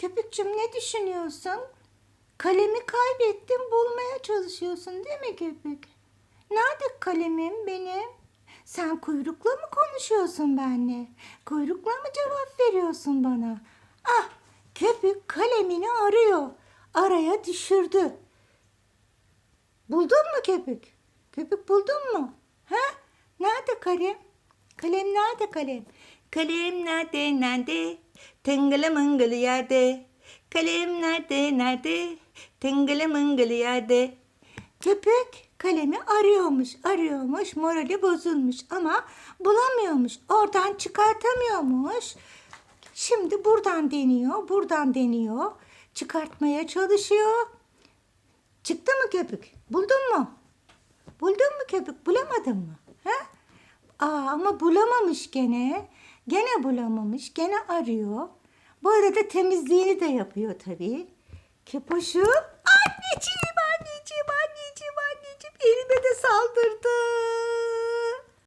Köpükçüm ne düşünüyorsun? Kalemi kaybettim bulmaya çalışıyorsun değil mi köpük? Nerede kalemim benim? Sen kuyrukla mı konuşuyorsun benimle? Kuyrukla mı cevap veriyorsun bana? Ah köpük kalemini arıyor. Araya düşürdü. Buldun mu köpük? Köpük buldun mu? Ha? Nerede kalem? Kalem nerede kalem? Kalem nerede nerede? Tıngılı mıngılı yerde. Kalem nerede nerede? Tıngılı mıngılı yerde. Köpük kalemi arıyormuş, arıyormuş, morali bozulmuş ama bulamıyormuş. Oradan çıkartamıyormuş. Şimdi buradan deniyor, buradan deniyor. Çıkartmaya çalışıyor. Çıktı mı köpük? Buldun mu? Buldun mu köpük? Bulamadın mı? Aa, ama bulamamış gene. Gene bulamamış. Gene arıyor. Bu arada temizliğini de yapıyor tabii. Kepoşum. Anneciğim